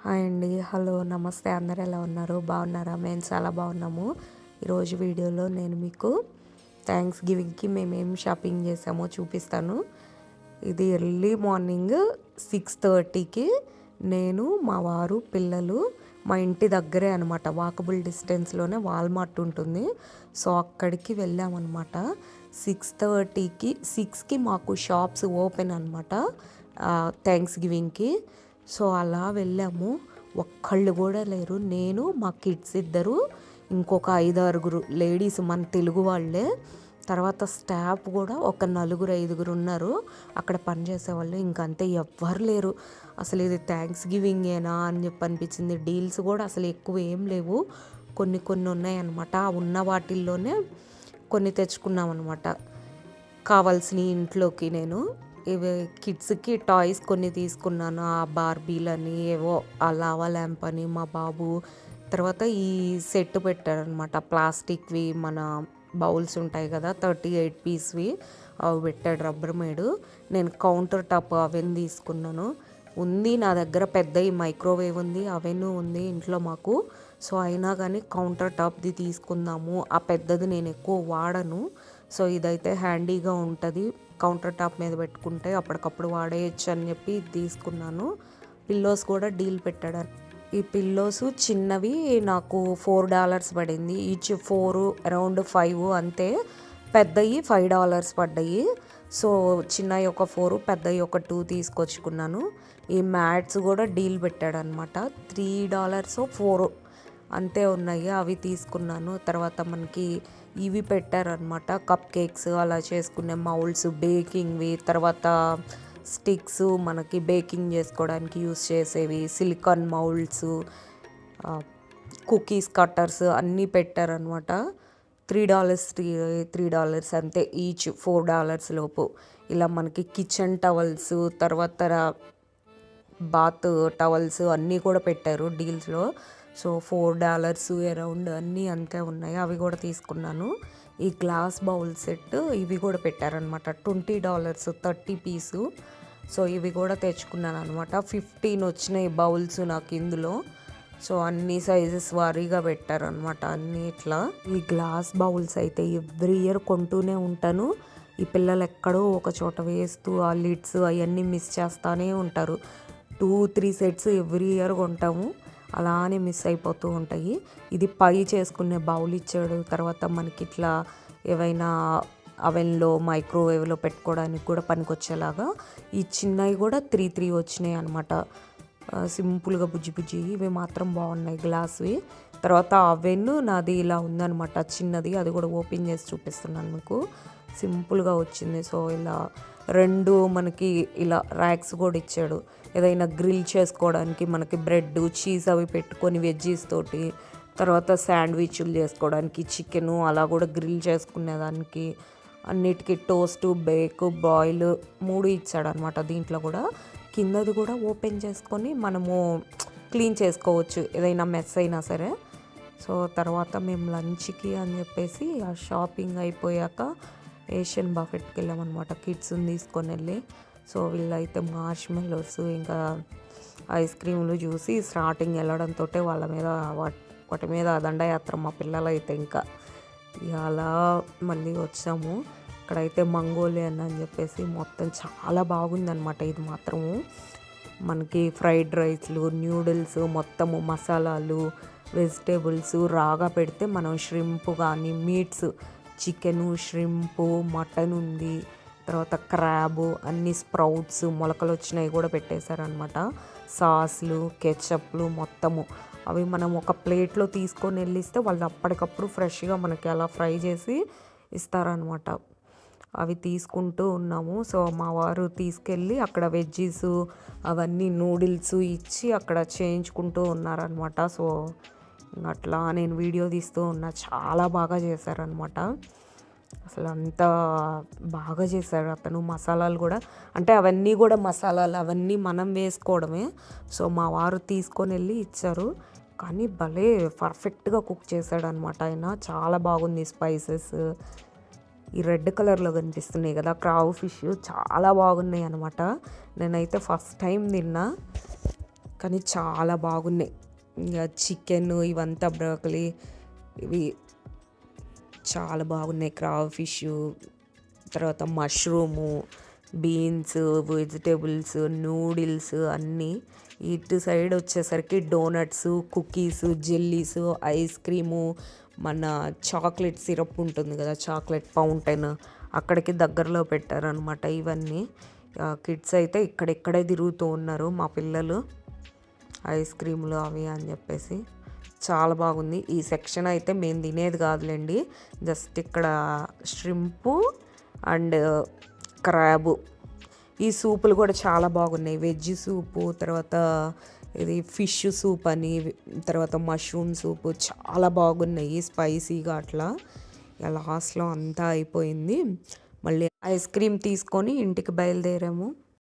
Hi అండి. Hello నమస్తే. అందరు ఎలా ఉన్నారు? బాగున్నారా? మేము చాలా బాగున్నాము. ఈరోజు వీడియోలో నేను మీకు థ్యాంక్స్ గివింగ్కి మేమేం షాపింగ్ చేసామో చూపిస్తాను. ఇది ఎర్లీ మార్నింగ్ సిక్స్ థర్టీకి నేను మా వారు పిల్లలు మా ఇంటి దగ్గరే అనమాట వాకబుల్ డిస్టెన్స్లోనే వాల్మార్ట్ ఉంటుంది. సో అక్కడికి వెళ్ళామన్నమాట. సిక్స్ థర్టీకి సిక్స్కి మాకు షాప్స్ ఓపెన్ అనమాట థ్యాంక్స్ గివింగ్కి సో అలా వెళ్ళాము. ఒక్కళ్ళు కూడా లేరు. నేను మా కిడ్స్ ఇద్దరు ఇంకొక ఐదు ఆరుగురు లేడీస్ మన తెలుగు వాళ్ళే. తర్వాత స్టాఫ్ కూడా ఒక నలుగురు ఐదుగురు ఉన్నారు. అక్కడ పనిచేసే వాళ్ళు ఇంకంతే. ఎవ్వరు లేరు. అసలు ఇది థ్యాంక్స్ గివింగేనా అని చెప్పి అనిపించింది. డీల్స్ కూడా అసలు ఎక్కువ ఏం లేవు. కొన్ని కొన్ని ఉన్నాయన్నమాట. ఉన్న వాటిల్లోనే కొన్ని తెచ్చుకున్నాం అనమాట కావాల్సిన ఇంట్లోకి నేను. ఇవి కిడ్స్కి టాయ్స్ కొన్ని తీసుకున్నాను. ఆ బార్బీలని ఏవో ఆ లావా ల్యాంప్ అని మా బాబు. తర్వాత ఈ సెట్ పెట్టాడనమాట ప్లాస్టిక్వి మన బౌల్స్ ఉంటాయి కదా థర్టీ ఎయిట్ పీస్వి. అవి పెట్టాడు రబ్బర్ మేడు. నేను కౌంటర్ టాప్ అవెన్ తీసుకున్నాను. ఉంది నా దగ్గర పెద్ద ఈ మైక్రోవేవ్ ఉంది అవెన్ ఉంది ఇంట్లో మాకు. సో అయినా కానీ కౌంటర్ టాప్ది తీసుకుందాము. ఆ పెద్దది నేను ఎక్కువ వాడను. సో ఇదైతే హ్యాండీగా ఉంటుంది. కౌంటర్ టాప్ మీద పెట్టుకుంటే అప్పటికప్పుడు వాడేయచ్చు అని చెప్పి తీసుకున్నాను. పిల్లోస్ కూడా డీల్ పెట్టాడు. ఈ పిల్లోస్ చిన్నవి నాకు ఫోర్ డాలర్స్ పడింది. ఈచ్ ఫోర్ అరౌండ్ ఫైవ్ అంతే. పెద్దవి ఫైవ్ డాలర్స్ పడ్డాయి. సో చిన్నవి ఒక ఫోర్ పెద్దవి ఒక టూ తీసుకొచ్చుకున్నాను. ఈ మ్యాట్స్ కూడా డీల్ పెట్టాడు అనమాట త్రీ డాలర్స్ ఫోర్ అంతే ఉన్నాయి. అవి తీసుకున్నాను. తర్వాత మనకి ఇవి పెట్టారనమాట కప్ కేక్స్ అలా చేసుకునే మౌల్డ్స్ బేకింగ్వి తర్వాత స్టిక్స్ మనకి బేకింగ్ చేసుకోవడానికి యూస్ చేసేవి సిలికాన్ మౌల్డ్స్ కుకీస్ కట్టర్స్ అన్నీ పెట్టారనమాట three dollars three three dollars అంతే ఈచ్ ఫోర్ డాలర్స్ లోపు. ఇలా మనకి కిచెన్ టవల్స్ తర్వాత బాత్ టవల్స్ అన్నీ కూడా పెట్టారు డీల్స్లో. సో ఫోర్ డాలర్స్ అరౌండ్ అన్నీ అంతే ఉన్నాయి. అవి కూడా తీసుకున్నాను. ఈ గ్లాస్ బౌల్ సెట్ ఇవి కూడా పెట్టారనమాట twenty dollars thirty piece. So ఇవి కూడా తెచ్చుకున్నాను అనమాట ఫిఫ్టీన్ వచ్చినాయి బౌల్స్ నాకు ఇందులో. సో అన్ని సైజెస్ వారీగా పెట్టారనమాట అన్ని ఇట్లా. ఈ గ్లాస్ బౌల్స్ అయితే ఎవ్రీ ఇయర్ కొంటూనే ఉంటాను. ఈ పిల్లలు ఎక్కడో ఒక చోట వేస్తూ ఆ లిడ్స్ అవన్నీ మిస్ చేస్తూనే ఉంటారు. Two three sets every year కొంటాము. అలానే మిస్ అయిపోతూ ఉంటాయి. ఇది పై చేసుకునే బౌల్ ఇచ్చాడు. తర్వాత మనకి ఇట్లా ఏవైనా అవెన్లో మైక్రోవేవ్లో పెట్టుకోవడానికి కూడా పనికొచ్చేలాగా ఈ చిన్నవి కూడా త్రీ త్రీ వచ్చినాయి అనమాట సింపుల్గా బుజ్జి బుజ్జి ఇవి మాత్రం బాగున్నాయి గ్లాస్వి. తర్వాత అవెన్ నాది ఇలా ఉందనమాట చిన్నది అది కూడా ఓపెన్ చేసి చూపిస్తున్నాను మీకు. సింపుల్గా వచ్చింది. సో ఇలా రెండు మనకి ఇలా ర్యాక్స్ కూడా ఇచ్చాడు. ఏదైనా గ్రిల్ చేసుకోవడానికి మనకి బ్రెడ్ చీజ్ అవి పెట్టుకొని వెజ్జీస్ తోటి తర్వాత శాండ్విచ్లు చేసుకోవడానికి చికెను అలా కూడా గ్రిల్ చేసుకునేదానికి అన్నిటికీ టోస్ట్ బేక్ బాయిల్ మూడు ఇచ్చాడు అనమాట దీంట్లో కూడా. కిందది కూడా ఓపెన్ చేసుకొని మనము క్లీన్ చేసుకోవచ్చు ఏదైనా మెస్ అయినా సరే. సో తర్వాత మేము లంచ్కి అని చెప్పేసి ఆ షాపింగ్ అయిపోయాక ఏషియన్ బఫెట్కి వెళ్ళామన్నమాట కిడ్స్ని తీసుకొని వెళ్ళి సో వీళ్ళైతే మార్ష్ మెల్లోస్ ఇంకా ఐస్ క్రీములు చూసి స్టార్టింగ్ వెళ్ళడంతో వాళ్ళ మీద వాటి మీద దండయాత్ర మా పిల్లలు అయితే ఇంకా. అలా మళ్ళీ వచ్చాము. ఇక్కడైతే మంగోలియన్ అని చెప్పేసి మొత్తం చాలా బాగుందన్నమాట ఇది మాత్రము. మనకి ఫ్రైడ్ రైస్లు న్యూడిల్స్ మొత్తము మసాలాలు వెజిటేబుల్స్ రాగా పెడితే మనం ష్రింప్ కానీ మీట్స్ చికెను ష్రింపు మటన్ ఉంది. తర్వాత క్రాబు అన్ని స్ప్రౌట్స్ మొలకలు వచ్చినవి కూడా పెట్టేశారనమాట సాస్లు కెచప్లు మొత్తము. అవి మనం ఒక ప్లేట్లో తీసుకొని వెళ్ళిస్తే వాళ్ళు అప్పటికప్పుడు ఫ్రెష్గా మనకి అలా ఫ్రై చేసి ఇస్తారనమాట అవి తీసుకుంటూ ఉన్నాము. సో మా వారు తీసుకెళ్ళి అక్కడ వెజ్జీస్ అవన్నీ నూడిల్స్ ఇచ్చి అక్కడ చేయించుకుంటూ ఉన్నారనమాట సో అట్లా నేను వీడియో తీస్తూ ఉన్నా చాలా బాగా చేశారనమాట అసలు అంత బాగా చేశాడు అతను మసాలాలు కూడా. అంటే అవన్నీ కూడా మసాలాలు అవన్నీ మనం వేసుకోవడమే. సో మా వారు తీసుకొని వెళ్ళి ఇచ్చారు. కానీ భలే పర్ఫెక్ట్గా కుక్ చేశాడు అనమాట ఆయన. చాలా బాగుంది స్పైసెస్. ఈ రెడ్ కలర్లో కనిపిస్తున్నాయి కదా క్రావ్ ఫిష్. చాలా బాగున్నాయి అనమాట నేనైతే ఫస్ట్ టైం తిన్నా కానీ చాలా బాగున్నాయి. చికెన్ ఇవంతా బ్రోకలీ ఇవి చాలా బాగున్నాయి. క్రావ్ ఫిష్ తర్వాత మష్రూము బీన్స్ వెజిటేబుల్స్ నూడిల్స్ అన్నీ ఇటు సైడ్ వచ్చేసరికి donuts cookies jellies ice cream మన చాక్లెట్ సిరప్ ఉంటుంది కదా చాక్లెట్ ఫౌంటైన్ అక్కడికి దగ్గరలో పెట్టారనమాట ఇవన్నీ. కిడ్స్ అయితే ఇక్కడెక్కడే తిరుగుతూ ఉన్నారు మా పిల్లలు. ఐస్ క్రీములు అవి అని చెప్పేసి చాలా బాగుంది. ఈ సెక్షన్ అయితే మేము తినేది కాదులేండి. జస్ట్ ఇక్కడ ష్రింపు అండ్ క్రాబు. ఈ సూపులు కూడా చాలా బాగున్నాయి. వెజ్ సూపు తర్వాత ఇది ఫిష్ సూప్ అని తర్వాత మష్రూమ్ సూపు చాలా బాగున్నాయి స్పైసీగా అట్లా. ఇక లాస్ట్లో అంతా అయిపోయింది. మళ్ళీ ఐస్ క్రీమ్ తీసుకొని ఇంటికి బయలుదేరాము.